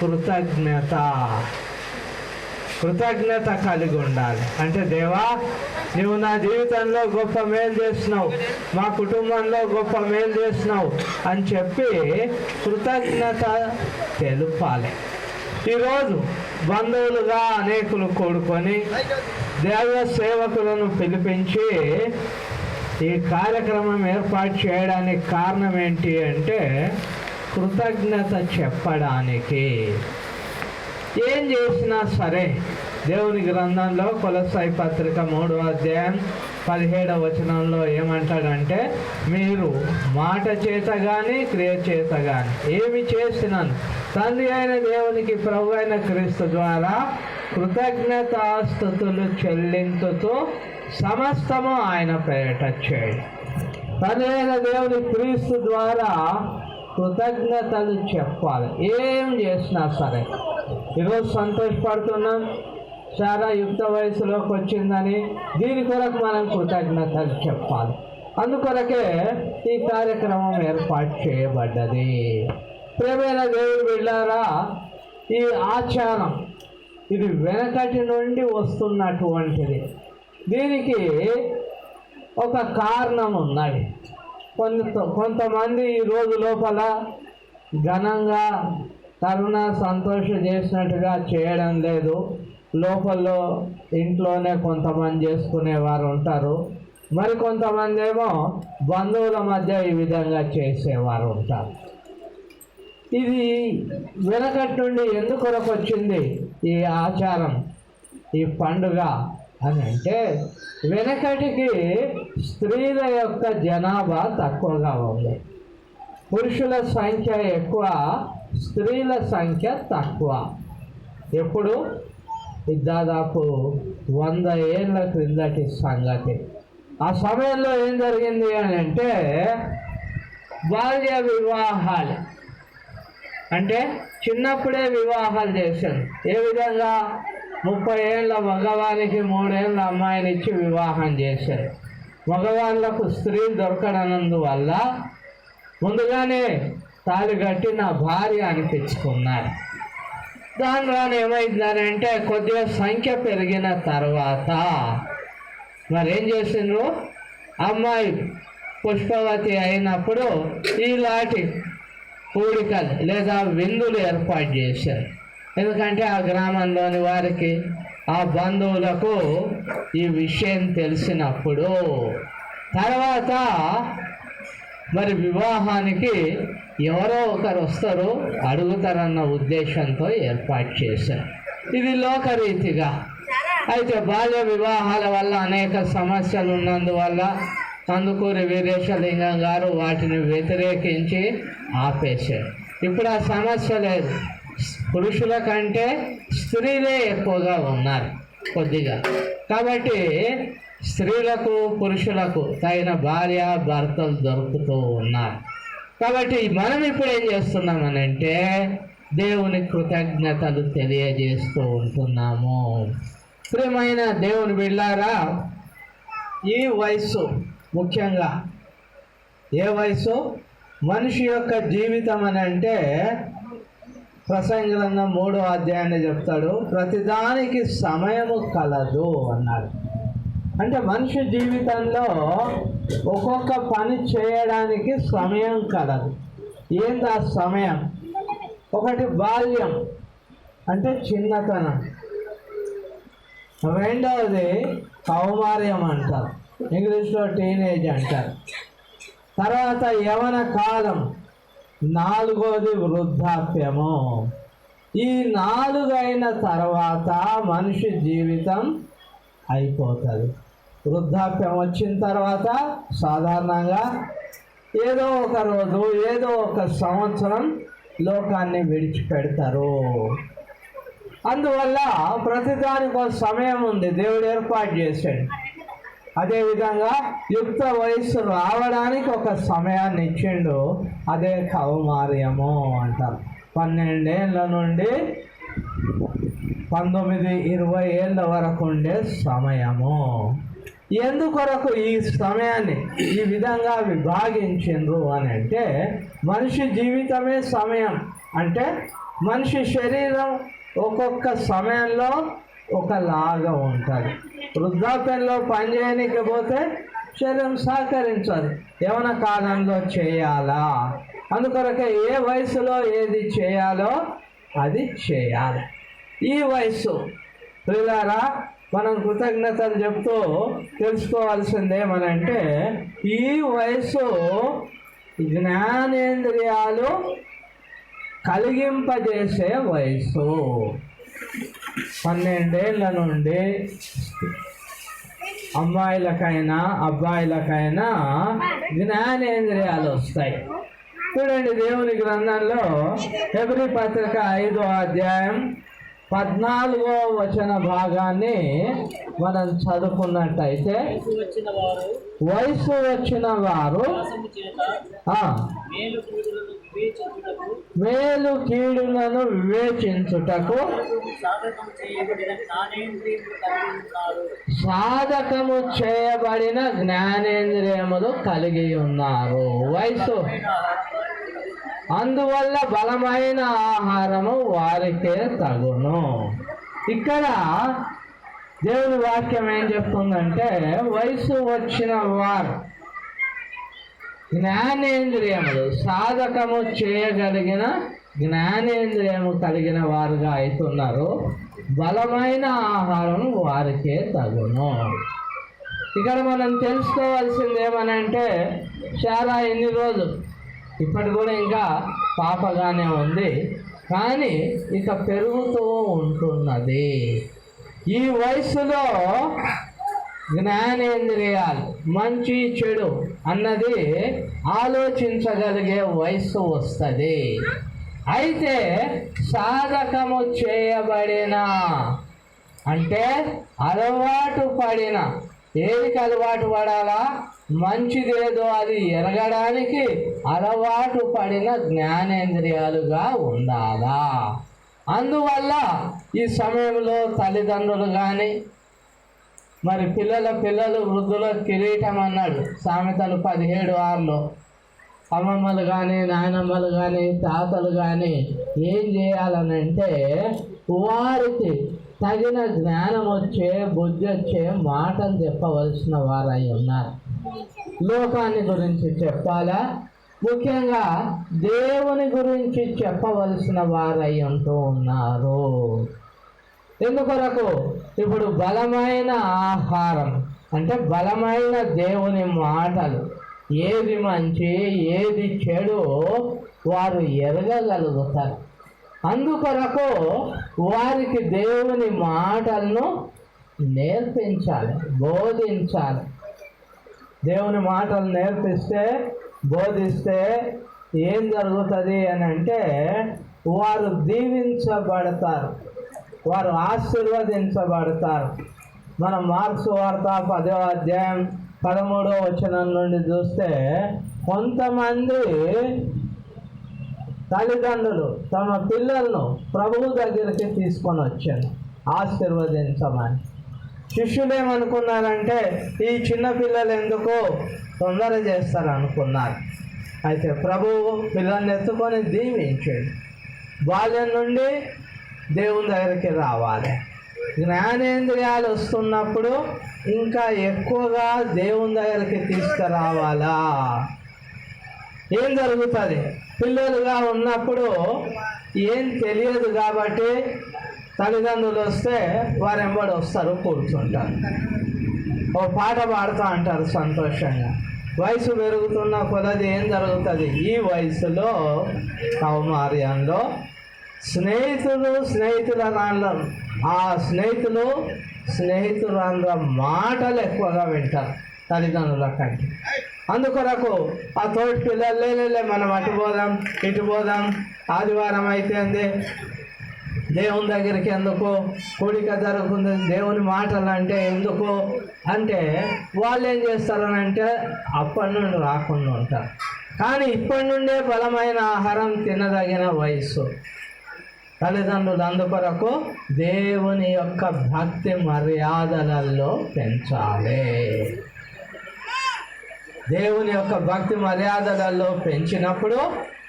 కృతజ్ఞత. కృతజ్ఞత కలిగి ఉండాలి. అంటే దేవా నువ్వు నా జీవితంలో గొప్ప మేలు చేసినావు. మా కుటుంబంలో గొప్ప మేలు చేసినావు అని చెప్పి కృతజ్ఞత తెలుపాలి. ఈరోజు బంధువులుగా అనేకులు కూడుకొని దేవ సేవకులను పిలిపించి ఈ కార్యక్రమం ఏర్పాటు చేయడానికి కారణం ఏంటి అంటే కృతజ్ఞత చెప్పడానికి. ఏం చేసినా సరే దేవుని గ్రంథంలో కొలసాయి పత్రిక మూడో అధ్యాయం పదిహేడవ వచనంలో ఏమంటాడంటే మీరు మాట చేత కానీ క్రియ చేత కానీ ఏమి చేసినాను తండ్రి అయిన దేవునికి ప్రభు అయిన క్రీస్తు ద్వారా కృతజ్ఞతాస్థుతులు చెల్లించుతూ సమస్తము ఆయన పేరట చేయండి తండ్రి అయిన దేవుని క్రీస్తు ద్వారా కృతజ్ఞతలు చెప్పాలి. ఏం చేసినా సరే. ఈరోజు సంతోషపడుతున్నాం. చాలా యుక్త వయసులోకి వచ్చిందని దీని కొరకు మనం కృతజ్ఞతలు చెప్పాలి. అందుకొరకే ఈ కార్యక్రమం ఏర్పాటు చేయబడ్డది. ప్రేమైన దేవుడు వెళ్ళారా ఈ ఆచారం ఇది వెనకటి నుండి వస్తున్నటువంటిది. దీనికి ఒక కారణం ఉన్నది. కొంత కొంతమంది ఈ రోజు లోపల ఘనంగా కరుణ సంతోష చేసినట్టుగా చేయడం లేదు. లోపల్లో ఇంట్లోనే కొంతమంది చేసుకునేవారు ఉంటారు. మరి కొంతమంది ఏమో బంధువుల మధ్య ఈ విధంగా చేసేవారు ఉంటారు. ఇది వెనకటి నుండి ఎందుకొరకు వచ్చింది ఈ ఆచారం ఈ పండుగ? అని అంటే వెనకటికి స్త్రీల యొక్క జనాభా తక్కువగా ఉంది. పురుషుల సంఖ్య ఎక్కువ స్త్రీల సంఖ్య తక్కువ. ఎప్పుడు? దాదాపు వంద ఏళ్ళ క్రిందటి సంగతి. ఆ సమయంలో ఏం జరిగింది అని అంటే బాల్య వివాహాలు. అంటే చిన్నప్పుడే వివాహాలు చేశారు. ఏ విధంగా? ముప్పై ఏళ్ళ మగవానికి మూడేళ్ళ అమ్మాయిని ఇచ్చి వివాహం చేశారు. మగవాళ్ళకు స్త్రీ దొరకడనందువల్ల ముందుగానే తాళి కట్టి నా భార్య అనిపించుకున్నారు దాని దానిలోనే ఏమైందనంటే కొద్దిగా సంఖ్య పెరిగిన తర్వాత మరేం చేసిండ్రు? అమ్మాయి పుష్పవతి అయినప్పుడు ఇలాంటి కూడికలు లేదా విందులు ఏర్పాటు చేశారు. ఎందుకంటే ఆ గ్రామంలోని వారికి ఆ బంధువులకు ఈ విషయం తెలిసినప్పుడు తర్వాత మరి వివాహానికి ఎవరో ఒకరు వస్తారు అడుగుతారన్న ఉద్దేశంతో ఏర్పాటు చేశారు. ఇది లోకరీతిగా. అయితే బాల్య వివాహాల వల్ల అనేక సమస్యలు ఉన్నందువల్ల కందుకూరి వీరేశలింగం గారు వాటిని వ్యతిరేకించి ఆపేశారు. ఇప్పుడు ఆ సమస్య లేదు. పురుషుల కంటే స్త్రీలే ఎక్కువగా ఉన్నారు కొద్దిగా. కాబట్టి స్త్రీలకు పురుషులకు తగిన భార్య భర్తలు దొరుకుతూ ఉన్నారు. కాబట్టి మనం ఇప్పుడు ఏం చేస్తున్నామనంటే దేవుని కృతజ్ఞతలు తెలియజేస్తూ ఉంటున్నాము. ప్రియమైన దేవుని బిళ్ళారా ఈ వయసు ముఖ్యంగా ఏ వయసు మనిషి యొక్క జీవితం అని అంటే ప్రసంగ గ్రంథం మూడో అధ్యాయాన్ని చెప్తాడు ప్రతిదానికి సమయము కలదు అన్నాడు. అంటే మనిషి జీవితంలో ఒక్కొక్క పని చేయడానికి సమయం కలదు. ఏంది ఆ సమయం? ఒకటి బాల్యం అంటే చిన్నతనం. రెండవది కౌమార్యం అంటారు. ఇంగ్లీష్లో టీనేజ్ అంటారు. తర్వాత యవన కాలం నాలుగోది వృద్ధాప్యము. ఈ నాలుగైన తర్వాత మనిషి జీవితం అయిపోతుంది. వృద్ధాప్యం వచ్చిన తర్వాత సాధారణంగా ఏదో ఒక రోజు ఏదో ఒక సంవత్సరం లోకాన్ని విడిచిపెడతారు. అందువల్ల ప్రతిదానికి ఒక సమయం ఉంది. దేవుడు ఏర్పాటు చేశాడు. అదేవిధంగా యుక్త వయస్సు రావడానికి ఒక సమయాన్ని ఇచ్చిండు. అదే కౌమార్యము అంటారు. పన్నెండేళ్ళ నుండి పంతొమ్మిది ఇరవై ఏళ్ళ వరకు ఉండే సమయము. ఎందుకొరకు ఈ సమయాన్ని ఈ విధంగా విభాగించిండ్రు అని అంటే మనిషి జీవితమే సమయం. అంటే మనిషి శరీరం ఒక్కొక్క సమయంలో ఒకలాగా ఉంటుంది. వృద్ధాప్యంలో పని చేయనికపోతే శరీరం సహకరించదు. యవన కాలంలో చేయాలా? అందుకొరకే ఏ వయసులో ఏది చేయాలో అది చేయాలి. ఈ వయసు పిల్లారా మనం కృతజ్ఞతలు చెప్తూ తెలుసుకోవాల్సింది ఏమనంటే ఈ వయసు జ్ఞానేంద్రియాలు కలిగింపజేసే వయసు పన్నెండేళ్ళ నుండి అమ్మాయిలకైనా అబ్బాయిలకైనా జ్ఞానేంద్రియాలు వస్తాయి. చూడండి దేవుని గ్రంథంలో ఎబ్రి పత్రిక ఐదో అధ్యాయం పద్నాలుగో వచన భాగాన్ని మనం చదువుకున్నట్టయితే వయసు వచ్చిన వారు మేలు కీడులను వివేచించుటకు సాధకము చేయబడిన జ్ఞానేంద్రియములు కలిగి ఉన్నారు. వయసు అందువల్ల బలమైన ఆహారము వారికే తగును. ఇక్కడ దేవుని వాక్యం ఏం చెప్తుందంటే వయసు వచ్చిన వారు జ్ఞానేంద్రియములు సాధకము చేయగలిగిన జ్ఞానేంద్రియము కలిగిన వారుగా అవుతున్నారు బలమైన ఆహారం వారికే తగును. ఇక్కడ మనం తెలుసుకోవాల్సింది ఏమనంటే చాలా ఎన్ని రోజులు? ఇప్పటి కూడా ఇంకా పాపగానే ఉంది. కానీ ఇక పెరుగుతూ ఉంటున్నది. ఈ వయసులో జ్ఞానేంద్రియాలు మంచి చెడు అన్నది ఆలోచించగలిగే వయస్సు వస్తుంది. అయితే సాధకము చేయబడిన అంటే అలవాటు పడిన ఏదికి అలవాటు పడాలా? మంచిదేదో అది ఎరగడానికి అలవాటు పడిన జ్ఞానేంద్రియాలుగా ఉండాలా? అందువల్ల ఈ సమయంలో తల్లిదండ్రులు కానీ మరి పిల్లల పిల్లలు వృద్ధుల కిరీటం అన్నాడు. సామెతలు పదిహేడు ఆరులో అమ్మమ్మలు కానీ నాయనమ్మలు కానీ తాతలు కానీ ఏం చేయాలనంటే వారికి తగిన జ్ఞానం వచ్చే బుద్ధి వచ్చే మాటలు చెప్పవలసిన వారై ఉన్నారు. లోకాన్ని గురించి చెప్పాలా? ముఖ్యంగా దేవుని గురించి చెప్పవలసిన వారై ఉంటూ ఉన్నారు. ఎందుకొరకు? ఇప్పుడు బలమైన ఆహారం అంటే బలమైన దేవుని మాటలు. ఏది మంచి ఏది చెడు వారు ఎరగగలుగుతారు. అందుకొరకు వారికి దేవుని మాటలను నేర్పించాలి బోధించాలి. దేవుని మాటలు నేర్పిస్తే బోధిస్తే ఏం జరుగుతుంది అని అంటే వారు దీవించబడతారు. వారు ఆశీర్వదించబడతారు. మనం మార్క్స్ వార్త పదో అధ్యాయం పదమూడో వచనం నుండి చూస్తే కొంతమంది తల్లిదండ్రులు తమ పిల్లలను ప్రభువు దగ్గరికి తీసుకొని వచ్చాను ఆశీర్వదించమని. శిష్యులు ఏమనుకున్నారంటే ఈ చిన్న పిల్లలు ఎందుకు తొందర చేస్తారు అనుకున్నారు. అయితే ప్రభువు పిల్లల్ని ఎత్తుకొని దీవించాడు. బాల్యం నుండి దేవుని దగ్గరికి రావాలి. జ్ఞానేంద్రియాలు వస్తున్నప్పుడు ఇంకా ఎక్కువగా దేవుని దగ్గరికి తీసుకురావాలా? ఏం జరుగుతుంది? పిల్లలుగా ఉన్నప్పుడు ఏం తెలియదు కాబట్టి తల్లిదండ్రులు వస్తే వారు ఎంబడి వస్తారు కూర్చుంటారు. ఓ పాట పాడుతూ అంటారు సంతోషంగా. వయసు పెరుగుతున్న కొలది ఏం జరుగుతుంది? ఈ వయసులో కౌమార్యంలో స్నేహితులు స్నేహితుల ఆ స్నేహితులు స్నేహితుల మాటలు ఎక్కువగా వింటారు తల్లిదండ్రుల కంటే. అందుకొరకు ఆ తోటి పిల్లలు లేలే మనం అటు పోదాం ఇటు పోదాం ఆదివారం అయితే దేవుని దగ్గరికి ఎందుకు? కోడిక జరుగుతుంది. దేవుని మాటలు అంటే ఎందుకు? అంటే వాళ్ళు ఏం చేస్తారని అంటే అప్పటి నుండి రాకుండా ఉంటారు. కానీ ఇప్పటి నుండే బలమైన ఆహారం తినదగిన వయసు తల్లిదండ్రులు అందుకొరకు దేవుని యొక్క భక్తి మర్యాదలలో పెంచాలి. దేవుని యొక్క భక్తి మర్యాదలలో పెంచినప్పుడు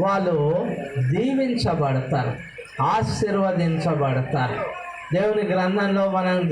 వాళ్ళు దీవించబడతారు ఆశీర్వదించబడతారు. దేవుని గ్రంథంలో మనం